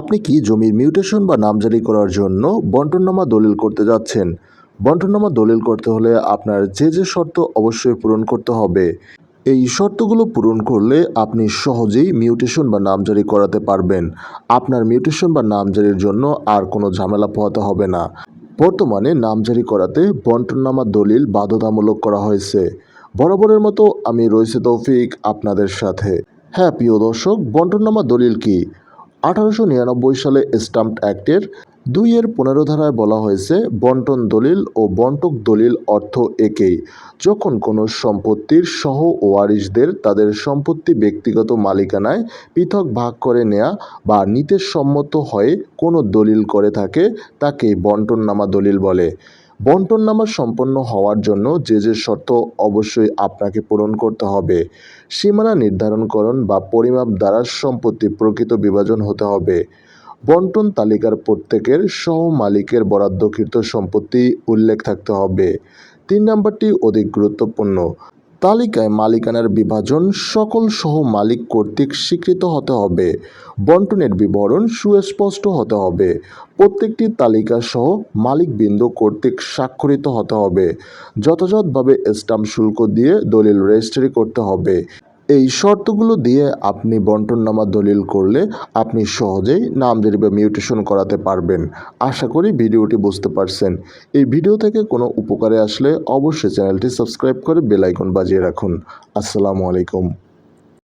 আপনি কি জমির মিউটেশন বা নামজারি করার জন্য বন্টননামা দলিল করতে যাচ্ছেন? বন্টননামা দলিল করতে হলে আপনার যে যে শর্ত অবশ্যই পূরণ করতে হবে। এই শর্তগুলো পূরণ করলে আপনি সহজেই মিউটেশন বা নামজারি করাতে পারবেন। আপনার মিউটেশন বা নামজারির জন্য আর কোনো ঝামেলা পোহাতে হবে না। বর্তমানে নামজারি করাতে বন্টননামা দলিল বাধ্যতামূলক করা হয়েছে। বরাবরের মতো আমি রয়েছে তৌফিক আপনাদের সাথে। হ্যাঁ প্রিয় দর্শক, বন্টননামা দলিল কি? আঠারোশো নিরানব্বই সালে স্টাম্প অ্যাক্টের দুইয়ের পনেরো ধারায় বলা হয়েছে বন্টন দলিল ও বন্টক দলিল অর্থ একেই। যখন কোনো সম্পত্তির সহ ওয়ারিশদের তাদের সম্পত্তি ব্যক্তিগত মালিকানায় পৃথক ভাগ করে নেয়া বা নিতে সম্মত হয়ে কোনো দলিল করে থাকে তাকে বন্টননামা দলিল বলে। বন্টননামা সম্পন্ন হওয়ার জন্য যে যে শর্ত অবশ্যই আপনাকে পূরণ করতে হবে। সীমানা নির্ধারণকরণ বা পরিমাপ দ্বারা সম্পত্তি প্রকৃত বিভাজন হতে হবে। বন্টন তালিকার প্রত্যেকের সহ মালিকের বরাদ্দকৃত সম্পত্তি উল্লেখ থাকতে হবে। তিন নম্বরটি অধিক গুরুত্বপূর্ণ। তালিকায় মালিকানার বিভাজন সকল সহ মালিক কর্তৃক স্বীকৃত হতে হবে। বন্টনের বিবরণ সুস্পষ্ট হতে হবে। প্রত্যেকটি তালিকা সহ মালিকবৃন্দ কর্তৃক স্বাক্ষরিত হতে হবে। যথাযথভাবে স্টাম্প শুল্ক দিয়ে দলিল রেজিস্ট্রি করতে হবে। এই শর্তগুলো দিয়ে আপনি বন্টননামা দলিল করলে আপনি সহজেই নামজারি বা মিউটেশন করাতে পারবেন। আশা করি ভিডিওটি বুঝতে পারছেন। এই ভিডিও থেকে কোনো উপকারে আসলে অবশ্যই চ্যানেলটি সাবস্ক্রাইব করে বেলাইকন বাজিয়ে রাখুন। আসসালামু আলাইকুম।